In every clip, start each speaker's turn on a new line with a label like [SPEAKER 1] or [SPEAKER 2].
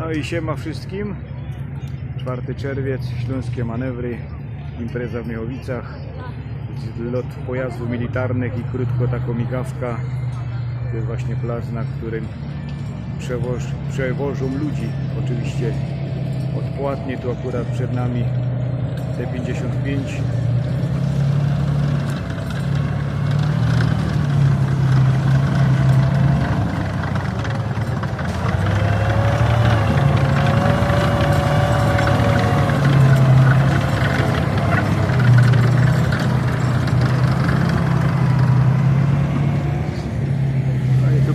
[SPEAKER 1] No i siema wszystkim. 4 czerwiec, śląskie manewry, impreza w Miechowicach, lot pojazdów militarnych i krótko taką migawka. To jest właśnie plac, na którym przewoż, przewożą ludzi, oczywiście odpłatnie. Tu akurat przed nami T55.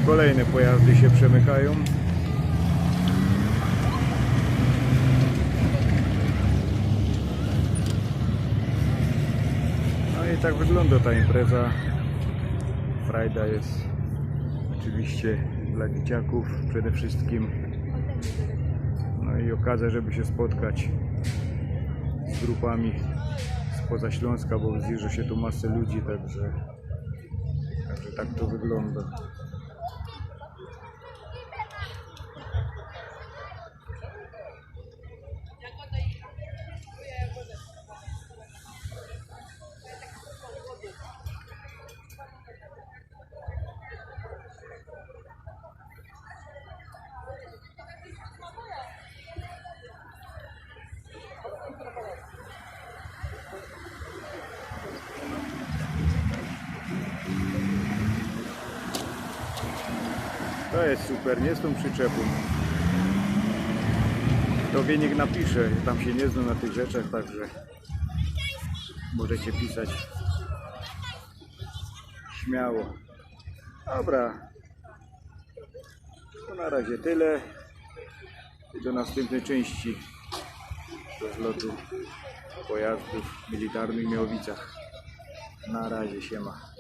[SPEAKER 1] Kolejne pojazdy się przemykają. No i tak wygląda ta impreza. Frajda jest oczywiście dla dzieciaków przede wszystkim. No i okazja, żeby się spotkać z grupami spoza Śląska, bo zjeżdża się tu masę ludzi, także, także tak to wygląda. To jest super, nie z tą przyczepą. To wynik napisze, tam się nie znam na tych rzeczach, także możecie pisać śmiało. Dobra, to na razie tyle i do następnej części do zlotu pojazdów militarnych w Miechowicach. Na razie, siema.